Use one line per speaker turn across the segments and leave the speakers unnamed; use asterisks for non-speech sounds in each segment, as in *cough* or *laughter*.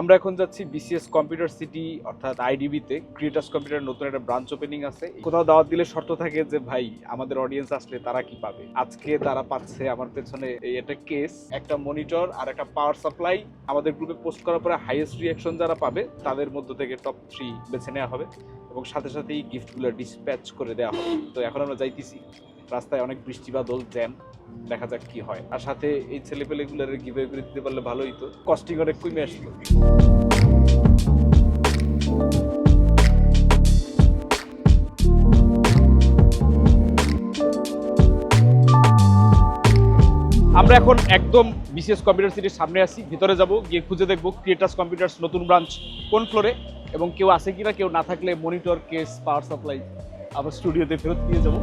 আমরা এখন যাচ্ছি বিসিএস কম্পিউটার সিটি অর্থাৎ আইডিবিতে ক্রিয়েটার্স কম্পিউটার নতুন একটা ব্রাঞ্চ ওপেনিং আছে। কোথাও দাওয়াত দিলে শর্ত থাকে যে, ভাই, আমাদের অডিয়েন্স আসলে তারা কি পাবে? আজকে তারা পাচ্ছে আমার পেছনে এই একটা কেস একটা মনিটর আর একটা পাওয়ার সাপ্লাই আমাদের গ্রুপে পোস্ট করার পরে হাইয়েস্ট রিয়াকশন যারা পাবে, তাদের মধ্য থেকে টপ থ্রি বেছে নেওয়া হবে এবং সাথে সাথেই গিফটগুলো ডিসপ্যাচ করে দেওয়া হবে। তো এখন আমরা যাইতেছি। রাস্তায় অনেক বৃষ্টি বাদল জ্যাম, দেখা যাক কি হয়। আর সাথে এই ছেলেপেলেগুলোর গিভে করে দিতে পারলে ভালোই তো। কস্টিং অনেক কমে আসলো। আমরা এখন একদম বিসিএস কম্পিউটার সিটির সামনে আছি, ভিতরে যাব, গিয়ে খুঁজে দেখব ক্রিয়েটার্স কম্পিউটার্স নতুন ব্রাঞ্চ কোন ফ্লোরে এবং কেউ আছে কিনা, কেউ না থাকলে মনিটর কেস পাওয়ার সাপ্লাই আবার স্টুডিওতে ফেরত দিয়ে যাব।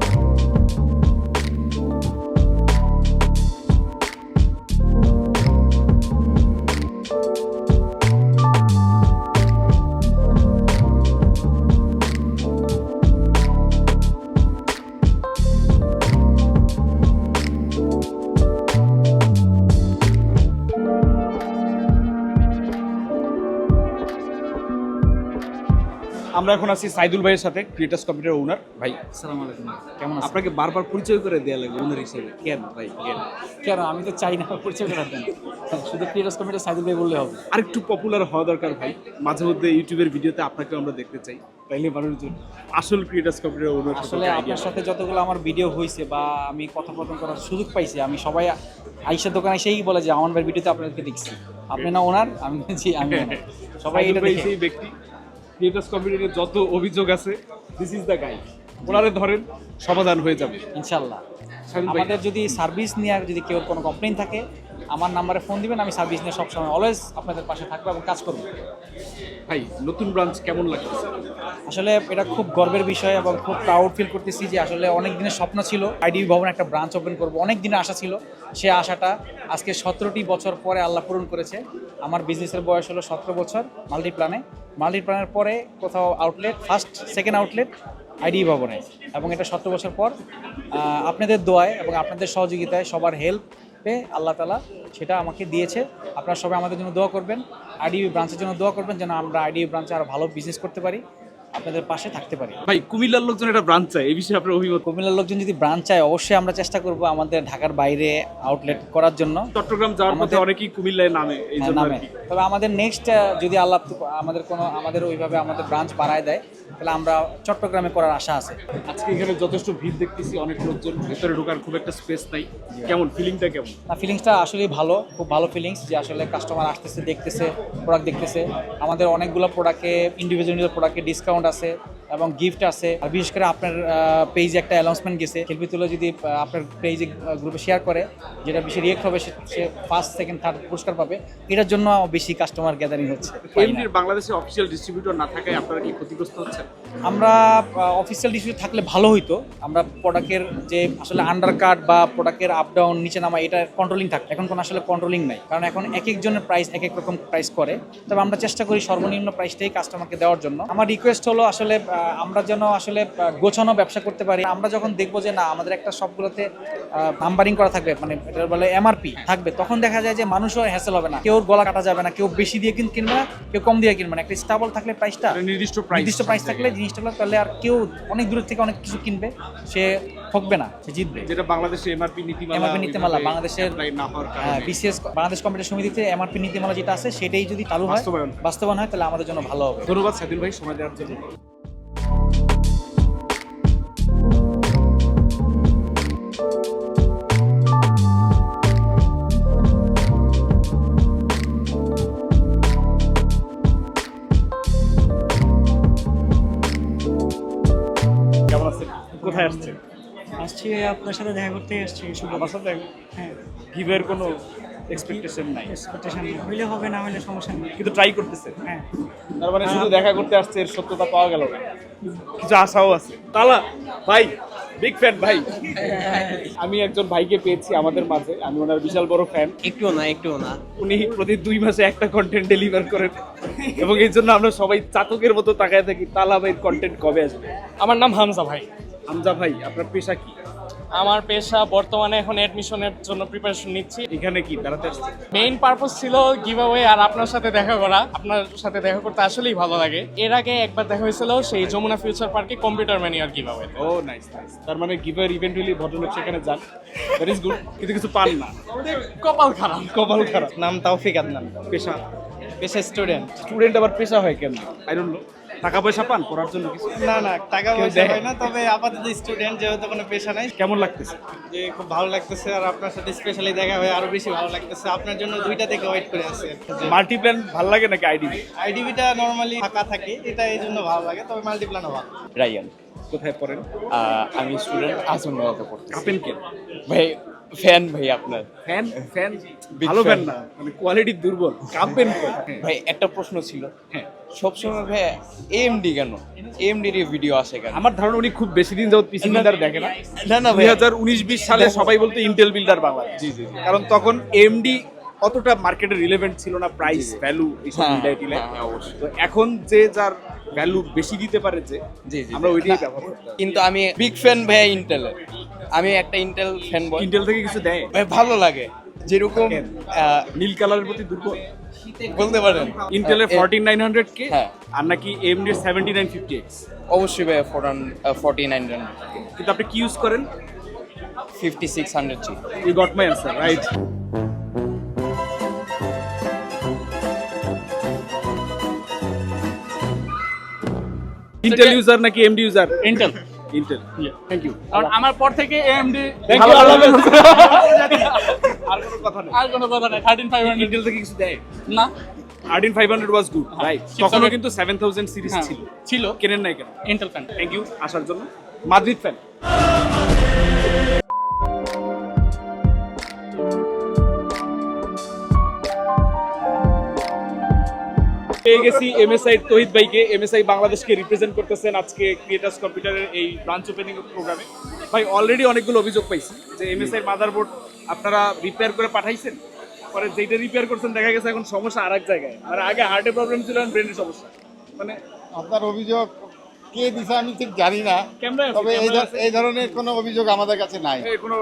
আমরা এখন আছি সাইদুল ভাইয়ের সাথে ক্রিয়েটার্স কম্পিউটার ওনার ভাই
আসসালামু আলাইকুম কেমন
আপনাকে বারবার পরিচয় করে দেওয়া লাগবে ওনার হিসেবে। কেন ভাই কেন?
কেন? আমি তো চাই না পরিচয় করে দেন শুধু ক্রিয়েটার্স কমিটি সাইদুল ভাই বললে হবে।
আরেকটু পপুলার হওয়া দরকার ভাই। মাঝে মধ্যে ইউটিউবের ভিডিওতে আপনাকে আমরা দেখতে চাই। তাইলে মানুষজন আসল ক্রিয়েটার্স কম্পিউটার ওনার
আসলে আপনার সাথে যতগুলো আমার ভিডিও হয়েছে বা আমি কথোপকথন করার সুযোগ পাইছি আমি সবাই আইসার দোকানে সেই বলে যে আমার ভাই ভিডিওতে আপনাদেরকে দেখছি। আপনি না ওনার আমি জি আমি *laughs* সবাই এটা দেখে
ব্যক্তি। ক্রিয়েটার্স কম্পিউটারের যত অভিযোগ আছে দিস ইজ দ্য গাই ওনারে ধরেন সমাধান হয়ে যাবে।
ইনশাল্লাহ। আমাদের যদি সার্ভিস নেওয়ার যদি কেউ কোনো কমপ্লেন থাকে আমার নাম্বারে ফোন দিবেন আমি সার্ভিস নিয়ে সবসময় অলওয়েজ আপনাদের পাশে থাকব এবং কাজ করব।
ভাই নতুন ব্রাঞ্চ কেমন লাগতেছে?
আসলে এটা খুব গর্বের বিষয় এবং খুব প্রাউড ফিল করতেছি যে আসলে অনেক দিনের স্বপ্ন ছিল। আইডিবি ভবন একটা ব্রাঞ্চ ওপেন করব। অনেক দিনের আশা ছিল সে আশাটা আজকে সতেরোটি বছর পরে আল্লাহ পূরণ করেছে। আমার বিজনেসের বয়স হলো সতেরো বছর মাল্টিপ্লানে মাল্টিপ্লানের পরে কোথাও outlet first second outlet IDB ভবনে। এবং এটা সতেরো বছর পর আপনাদের দোয়ায় এবং আপনাদের সহযোগিতায় সবার হেল্পে আল্লাহ তালা সেটা আমাকে দিয়েছে। আপনারা সবাই আমাদের জন্য দোয়া করবেন আইডিবি ব্রাঞ্চের জন্য দোয়া করবেন যেন আমরা আইডিবি ব্রাঞ্চে আরও ভালো বিজনেস করতে পারি আপনাদের পাশে থাকতে পারি।
ভাই কুমিল্লার লোকজন একটা ব্রাঞ্চ চায় এই বিষয়ে আপনার অভিমত?
কুমিল্লার লোকজন যদি ব্রাঞ্চ চায় অবশ্যই আমরা চেষ্টা করব আমাদের ঢাকার বাইরে আউটলেট করার জন্য।
চট্টগ্রাম যাওয়ার পথে
আমাদের-
অনেকেই কুমিল্লায় নামে এই জন্য
নামে।
কি।
তবে আমাদের নেক্সট যদি আল্লাহ আমাদের কোনো আমাদের ওইভাবে আমাদের ব্রাঞ্চ বাড়ায় দেয় তাহলে আমরা চট্টগ্রামে করার আশা আছে।
আজকে এখানে যথেষ্ট ভিড় দেখতেছি অনেক লোকজন। ভেতরে ঢোকার খুব একটা স্পেস নাই। কেমন? ফিলিংটা কেমন?
না ফিলিংসটা আসলেই ভালো খুব ভালো ফিলিংস যে আসলে কাস্টমার আসতেছে দেখতেছে প্রোডাক্ট দেখতেছে। আমাদের অনেকগুলো প্রোডাক্টে ইন্ডিভিজুয়াল প্রোডাক্টে ডিসকাউন্ট আছে। এবং গিফট আছে। আর বিশেষ করে আপনার পেজে একটা অ্যানাউন্সমেন্ট গেছে। খেলবিতুলো যদি আপনার পেজে গ্রুপে শেয়ার করে যেটা বেশি রিয়েক্ট হবে সে- ফার্স্ট সেকেন্ড থার্ড পুরস্কার পাবে। এটার জন্য বেশি কাস্টমার গ্যাদারিং হচ্ছে।
এমনির বাংলাদেশে অফিসিয়াল ডিস্ট্রিবিউটর না থাকায় আপনারা কি ক্ষতিগ্রস্ত হচ্ছেন?
আমরা অফিসিয়াল ডিস্ট্রিবিউট থাকলে ভালো হইতো। আমরা প্রোডাক্টের যে আসলে আন্ডার কাট বা প্রোডাক্টের আপ ডাউন নিচে নামা এটা কন্ট্রোলিং থাকে। এখন কোনো আসলে কন্ট্রোলিং নাই। কারণ এখন এক একজনের প্রাইস এক এক রকম প্রাইস করে। তবে আমরা চেষ্টা করি সর্বনিম্ন প্রাইসটাই কাস্টমারকে দেওয়ার জন্য। আমার রিকোয়েস্ট হলো আসলে আমরা যেন আসলে গোছানো ব্যবসা করতে পারি। আমরা যখন দেখব যে না আমাদের একটা সবগুলোতে নাম্বারিং করা থাকবে মানে এটা বলে এমআরপি থাকবে তখন দেখা যায় যে মানুষও হ্যাসেল হবে না। কেউ গলা কাটা যাবে না কেউ বেশি দিয়ে কিন- কিনবে না কেউ কম দিয়ে কিনবে না। একটা স্টাবল থাকলে প্রাইসটা
নির্দিষ্ট
নির্দিষ্ট প্রাইস থাকলে জিনিসটা তাহলে আর কেউ অনেক দূরের থেকে অনেক কিছু কিনবে সে ঠকবে না সে জিতবে।
যেটা বাংলাদেশে এমআরপি নীতিমালা
MRP নীতিমালা বাংলাদেশের বিসিএস বাংলাদেশ কম্পিউটার সমিতিতে এমআরপি নীতিমালা যেটা আছে সেটাই যদি চালু হয়
বাস্তবায়ন।
বাস্তবায়ন হয় তাহলে আমাদের জন্য ভালো হবে।
ধন্যবাদ সাদিল ভাই সময় দেওয়ার জন্য।
আপনার সাথে দেখা করতে আসছি শুধু
আমার সাথে?
হ্যাঁ।
গিভের কোনো এক্সপেকটেশন নাই?
এক্সপেকটেশন হইলে হবে না হলে সমস্যা নেই।
কিন্তু ট্রাই করতেছেন
হ্যাঁ।
তার মানে শুধু দেখা করতে আসছে এর সত্যতা পাওয়া গেল না। কিছু আশাও আছে। তালা ভাই বিগ ফ্যান ভাই। আমি একজন ভাইকে পেয়েছি আমাদের মাঝে। আমি ওনার বিশাল বড় ফ্যান
একটুও না একটুও না।
উনি প্রতি দুই মাসে একটা কন্টেন্ট ডেলিভার করেন এবং এই জন্য আমরা সবাই চাতকের মতো তাকায় থাকি তালা ভাই কন্টেন্ট কবে আসবে?
আমার নাম হামজা ভাই।
হামজা ভাই আপনার পেশা কি?
আমার পেশা বর্তমানে এখন অ্যাডমিশনের জন্য প্রিপারেশন নিচ্ছি।
এখানে কি বেড়াতে আসছে
মেইন পারপোজ ছিল গিভ অ্যাওয়ে আর আপনার সাথে দেখা করা। আপনার সাথে দেখা করতে আসলেই ভালো লাগে। এর আগে একবার দেখা হয়েছিল সেই যমুনা ফিউচার পার্কে কম্পিউটার ম্যানিয়ার গিভ অ্যাওয়ে
ও নাইস নাইস তার মানে গিভ অ্যাওয়ে গিভার ইভেন্টুয়ালি ভদ্রলোক সেখানে যান। দ্যাট ইজ গুড কিন্তু কিছু পান না।
কপাল খারাপ।
কপাল খারাপ।
নাম তাওফিক আদনান।
পেশা?
পেশা স্টুডেন্ট
স্টুডেন্ট আবার পেশা হয় কেন আই ডোন্ট নো টাকা পয়সা পান পড়ার জন্য কিছু?
না না টাকা পয়সা হয় না তবে আপাতত স্টুডেন্ট যেহেতু কোনো পেশা নাই
কেমন লাগতেছে?
যে খুব ভালো লাগতেছে আর আপনার সাথে স্পেশালি দেখা হয়ে আরও বেশি ভালো লাগতেছে। আপনার জন্য দুইটা থেকে ওয়েট করে আছে।
মাল্টিপ্ল্যান ভালো লাগে নাকি আইডিবি
আইডিবিটা নর্মালি ফাঁকা থাকে এটা এই জন্য ভালো লাগে তবে মাল্টিপ্লানও ভালো।
রায়ান
কোথায় পড়েন?
আমি স্টুডেন্ট আজম মেলাতে পড়তেছি।
কাপেন কেন?
ভাই ফ্যান ভাই আপনার।
ফ্যান ফ্যান ভালো. ফ্যান না মানে কোয়ালিটি দুর্বল কাঁপবেন কেন
ভাই একটা প্রশ্ন ছিল।
হ্যাঁ।
সবসময় ভাই এএমডি কেন? এএমডি এর ভিডিও আসে কেন?
আমার ধারণা উনি খুব বেশি দিন যাবত পিসি বিল্ডার দেখে না।
না না
দুই
ভাই
হাজার উনিশ বিশ সালে সবাই বলতো ইন্টেল বিল্ডার বাংলা জি জি কারণ তখন এমডি অতটা মার্কেটে রিলেভেন্ট ছিল না প্রাইস ভ্যালু এইসব
হ্যাঁ,
মিলাই।
হ্যাঁ।
তো এখন যে যার ভ্যালু বেশি দিতে পারে যে আমরা ওইটাই ব্যবহার
কিন্তু আমি বিগ ফ্যান ভাই ইন্টেলের আমি একটা ইন্টেল ফ্যান বয়
ইন্টেল থেকে কিছু দেয়?
ভালো লাগে। যেরকম
নীল কালারের প্রতি দুর্বল।
বলতে পারেন।
ইন্টেলের ফোরটিন নাইন হান্ড্রেড কে। আর নাকি AMD seventy nine fifty X
অবশ্যই ভাই ফোরটান ফোরটি নাইন
কিন্তু আপনি কি ইউজ করেন?
Fifty six hundred G
you got my answer right Intel user নাকি AMD user
Intel
Intel thank you
কারণ আমার পর থেকে এমডি
থ্যাংক ইউ আল্লাহ আর কোনো কথা নেই।
আর কোনো কথা নাই। থার্টিন ফাইভ হান্ড্রেড
ইন্টেল থেকে কিছু দেয়?
না।
আরডিন five hundred was good
right
তখনও কিন্তু সেভেন থাউজেন্ড সিরিজ ছিল।
ছিল।
কেনেন নাই কেন?
ইন্টেল ফ্যান
থ্যাংক ইউ আসার জন্য। মাদ্রিদ ফ্যান পেয়ে গেছি এমএসআই তহিদ ভাইকে। এমএসআই বাংলাদেশকে রিপ্রেজেন্ট করতেছেন আজকে ক্রিয়েটার্স কম্পিউটারের এই ব্রাঞ্চ ওপেনিং প্রোগ্রামে ভাই অলরেডি অনেকগুলো অভিযোগ পাইছি যে এমএসআই মাদারবোর্ড আপনারা রিপেয়ার করে পাঠাইছেন। পরে যেটা রিপেয়ার করছেন দেখা গেছে এখন সমস্যা আর এক জায়গায়। মানে আগে হার্টের প্রবলেম ছিল ব্রেনের সমস্যা। মানে
আপনার অভিযোগ কে দিছে আমি ঠিক জানি না। তবে এই ধরনের কোনো অভিযোগ আমাদের কাছে নাই।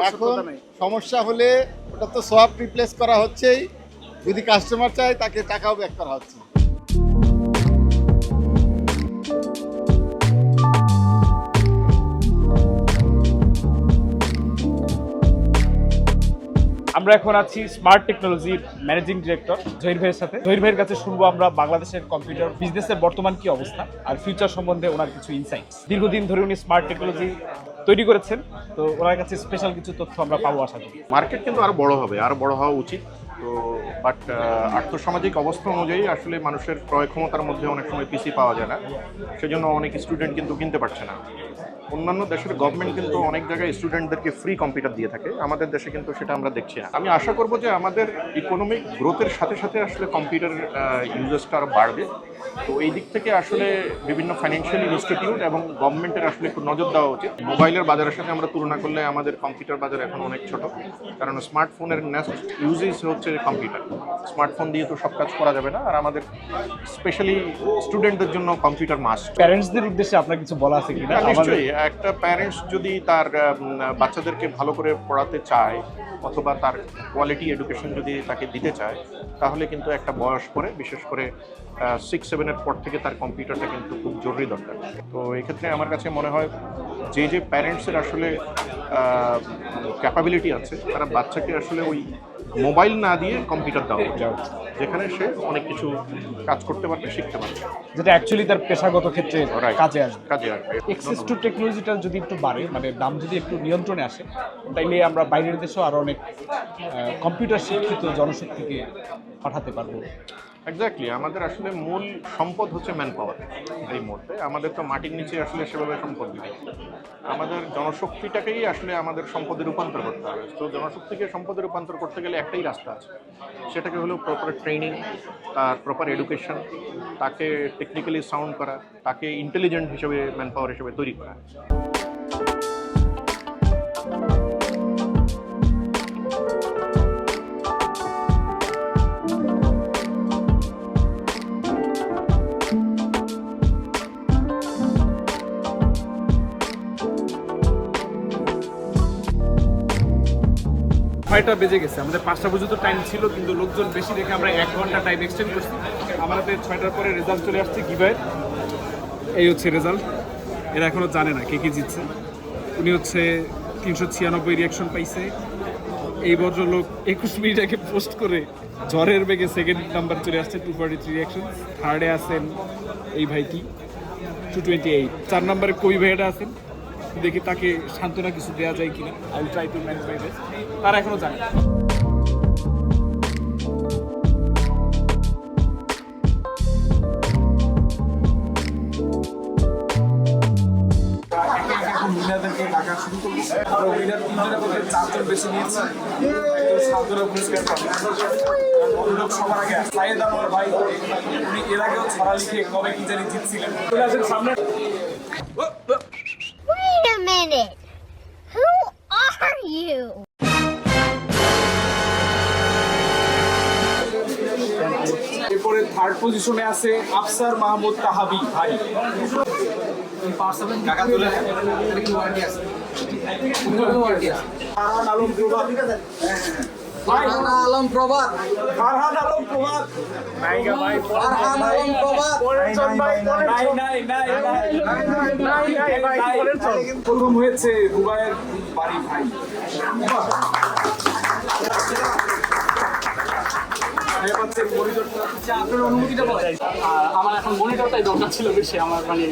এখন সমস্যা হলে ওটা তো সব রিপ্লেস করা হচ্ছেই। যদি কাস্টমার চায় তাকে টাকাও ব্যাক করা হচ্ছে।
আমরা এখন আছি স্মার্ট টেকনোলজির ম্যানেজিং ডিরেক্টর জহির ভাইয়ের সাথে। জহির ভাইয়ের কাছে শুনব আমরা বাংলাদেশের কম্পিউটার বিজনেসের বর্তমান কি অবস্থা আর ফিউচার সম্বন্ধে ওনার কিছু ইনসাইটস দীর্ঘদিন ধরে উনি স্মার্ট টেকনোলজি তৈরি করেছেন, তো ওনার কাছে স্পেশাল কিছু তথ্য আমরা পাবো আশা করি।
মার্কেট কিন্তু আরও বড় হবে, আরও বড় হওয়া উচিত, তো বাট আর্থসামাজিক অবস্থা অনুযায়ী আসলে মানুষের ক্রয় ক্ষমতার মধ্যে অনেক সময় পিসি পাওয়া যায় না, সেজন্য অনেক স্টুডেন্ট কিন্তু কিনতে পারছে না। অন্যান্য দেশের গভর্নমেন্ট কিন্তু অনেক জায়গায় স্টুডেন্টদেরকে ফ্রি কম্পিউটার দিয়ে থাকে। আমাদের দেশে কিন্তু সেটা আমরা দেখছি না। আমি আশা করব যে আমাদের ইকোনমিক গ্রোথের সাথে সাথে আসলে কম্পিউটার ইউজেসটা আরও বাড়বে। তো এই দিক থেকে আসলে বিভিন্ন ফাইন্যান্সিয়াল ইনস্টিটিউট এবং গভর্নমেন্টের আসলে একটু নজর দেওয়া উচিত। মোবাইলের বাজারের সাথে আমরা তুলনা করলে আমাদের কম্পিউটার বাজার এখন অনেক ছোট। কারণ স্মার্টফোনের নেক্সট ইউজেস হচ্ছে কম্পিউটার স্মার্টফোন দিয়ে তো সব কাজ করা যাবে না। আর আমাদের স্পেশালি স্টুডেন্টদের জন্য কম্পিউটার মাস্ট
প্যারেন্টসদের উদ্দেশ্যে আপনার কিছু বলা আছে কিনা?
হ্যাঁ, নিশ্চয়ই। একটা প্যারেন্টস যদি তার বাচ্চাদেরকে ভালো করে পড়াতে চায় অথবা তার কোয়ালিটি এডুকেশন যদি তাকে দিতে চায়, তাহলে কিন্তু একটা বয়স পরে, বিশেষ করে সিক্স সেভেনের পর থেকে তার কম্পিউটারটা কিন্তু খুব জরুরি দরকার। তো এক্ষেত্রে আমার কাছে মনে হয় যে যে প্যারেন্টসের আসলে ক্যাপাবিলিটি আছে, তারা বাচ্চাকে আসলে ওই মোবাইল না দিয়ে কম্পিউটার দেওয়া হচ্ছে যেখানে সে অনেক কিছু কাজ করতে পারবে শিখতে পারবে।
যেটা অ্যাকচুয়ালি তার পেশাগত ক্ষেত্রে কাজে আসবে।
কাজে আসবে।
এক্সেস টু টেকনোলজিটা যদি একটু বাড়ে মানে দাম যদি একটু নিয়ন্ত্রণে আসে তাইলে আমরা বাইরের দেশেও আরও অনেক কম্পিউটার শিক্ষিত জনশক্তিকে পাঠাতে পারব।
এক্স্যাক্টলি আমাদের আসলে মূল সম্পদ হচ্ছে ম্যান পাওয়ার এই মুহূর্তে। আমাদের তো মাটির নিচে আসলে সেভাবে সম্পদ নেই। আমাদের জনশক্তিটাকেই আসলে আমাদের সম্পদে রূপান্তর করতে হবে। তো জনশক্তিকে সম্পদে রূপান্তর করতে গেলে একটাই রাস্তা আছে। সেটাকে হলো প্রপার ট্রেনিং তার প্রপার এডুকেশন তাকে টেকনিক্যালি সাউন্ড করা, তাকে ইন্টেলিজেন্ট হিসেবে ম্যান পাওয়ার হিসেবে তৈরি করা।
ছয়টা বেজে গেছে। আমাদের পাঁচটা পর্যন্ত টাইম ছিল, কিন্তু লোকজন বেশি দেখে আমরা এক ঘণ্টা টাইম এক্সটেন্ড করছি। আমাদের ছয়টার পরে রেজাল্ট চলে আসছে গিভার এই হচ্ছে রেজাল্ট এরা এখনও জানে না কে কে জিতছে। উনি হচ্ছে তিনশো ছিয়ানব্বই রিয়াকশন পাইছে। এই ভদ্রলোক একুশ মিনিট আগে পোস্ট করে জ্বরের বেগে সেকেন্ড নাম্বার চলে আসছে টু ফর্টি থ্রি রিয়াকশন থার্ডে আছেন এই ভাইটি টু টোয়েন্টি এইট চার নম্বরে কবি ভাইয়াটা আছেন? দেখি তাকে সান্ত্বনা কিছু দেওয়া যায় কিনা। I try to manage my best তারা এখনও জানে চারজন বেশি আমার উনি এর আগেও ছড়া লিখে কবে কি জানি জিতছিলেন সামনে
minute. Who are you?
এরপরে থার্ড পজিশনে আছে আফসার মাহমুদ তাহাবি ভাই ফারহান আলম ফারহান আলম প্রভাত ফারহান আলম প্রভাত ফারহান আলম প্রভাত পরেরজন ভাই নাই নাই নাই নাই নাই ভাই প্রথম হয়েছে দুবাইয়ের বাড়ি ভাই আপনার অনুমতিটা
আমার এখন মনিটরটাই দরকার ছিল বেশি আমার মানে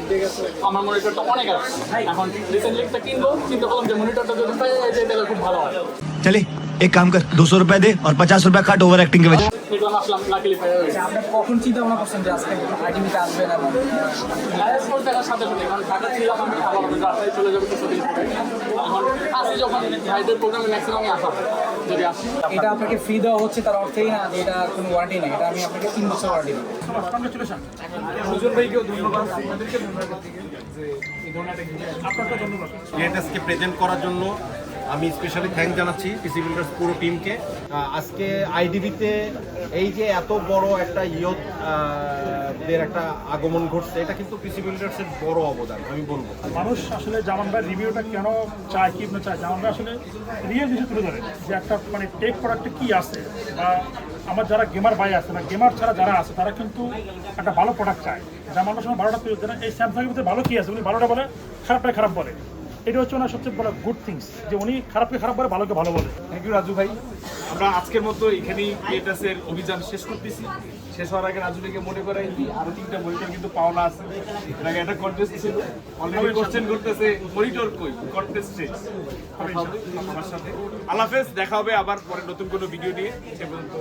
আমার মনিটরটা অনেক আছে এখন রিসেন্টলি একটা কিনবো চিন্তা করলাম যে মনিটরটা যদি পেয়ে যায় তাহলে খুব ভালো হয়
चले एक काम कर दो सौ रुपए दे और पचास रुपए काट ओवर एक्टिंग के वजह
দেখলাম আসলাম লাকিলি পেয়ে গেছে
আপনি কখন চিন্তা ভাবনা করছেন যে আজকে আইডিবিতে আসবেন এবং
লাইভ স্পোর্ট দেখার সাথে সাথে কারণ ঢাকা ছিলাম আমি আবার রাস্তায় চলে যাবো কিছুদিন পরে এখন আসি যখন ভাইদের প্রোগ্রামে ম্যাক্সিমামই আসা হয়, যদি আসি
এটা আপনাকে ফ্রি দেওয়া হচ্ছে তার অর্থেই না যে এটা কোনো ওয়ারেন্টি নেই এটা আমি আপনাকে তিন বছর ওয়ারেন্টি দেবো
সুজন ভাইকেও ধন্যবাদ আপনাদেরকে ধন্যবাদ যে এই ধরনের একটা gift আপনাকে ধন্যবাদ
গ্রেটেস্টকে প্রেজেন্ট করার জন্য আমি স্পেশালি থ্যাঙ্ক জানাচ্ছি পিসি বিল্ডার্স পুরো টিমকে আজকে আইডিবিতে এই যে এত বড় একটা ইয়ত দের একটা আগমন ঘটছে, এটা কিন্তু পিসি বিল্ডার্সের বড় অবদান, আমি বলব।
মানুষ আসলে জামান ভাই রিভিউটা কেন চায়, কি না চায় জামান ভাই আসলে রিয়েল জিনিস তুলে ধরে, যে একটা মানে টেক প্রোডাক্টে কি আছে, বা আমার যারা গেমার ভাই আছে, না গেমার ছাড়া যারা আছে, তারা কিন্তু একটা ভালো প্রোডাক্ট চায়। জামান ভাই সময় ভালোটা তুলে ধরে, এই স্যামসাংয়ের ভিতরে ভালো কি আছে? উনি ভালোটা বলে খারাপটা খারাপ বলে। এটা হচ্ছে ওনার সবচেয়ে বড় গুড থিংস যে উনি খারাপকে খারাপ বলে, ভালোকে ভালো বলে।
থ্যাংক ইউ রাজু ভাই। আমরা আজকের মতো এখানেই ক্রিয়েটার্সের অভিযান শেষ করতেছি। শেষ হওয়ার আগে রাজু ভাইকে মনে করাই আরও তিনটা মনিটর কিন্তু পাওনা আছে। এর আগে একটা কন্টেস্ট ছিল। অলরেডি কোশ্চেন করতেছে মনিটর কই? কন্টেস্ট শেষ। আমার সাথে। আল্লাহ হাফেজ, দেখা হবে আবার পরে নতুন কোনো ভিডিও নিয়ে। পর্যন্ত